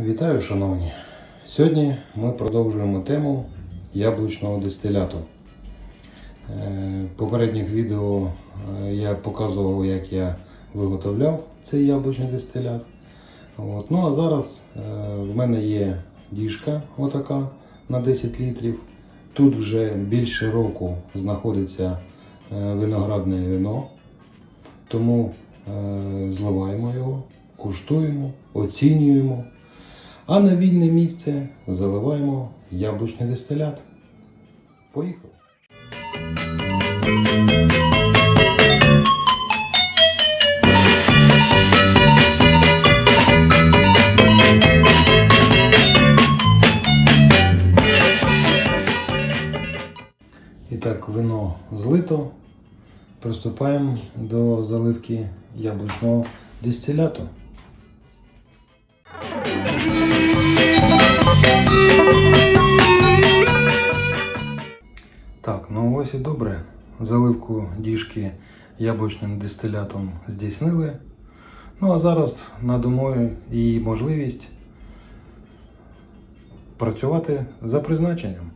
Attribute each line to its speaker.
Speaker 1: Вітаю, шановні! Сьогодні ми продовжуємо тему яблучного дистиляту. Е, В попередніх відео е, я показував, як я виготовляв цей яблучний дистилят. От. Ну а зараз е, в мене є діжка отака на 10 літрів. Тут вже більше року знаходиться е, виноградне вино. Тому е, зливаємо його, куштуємо, оцінюємо. А на вільне місце заливаємо яблучний дистилят. Поїхали. І так, вино злито. Приступаємо до заливки яблучного дистиляту. Так, ну ось і добре. Заливку діжки яблучним дистилятом здійснили. Ну а зараз надумаю і можливість працювати за призначенням.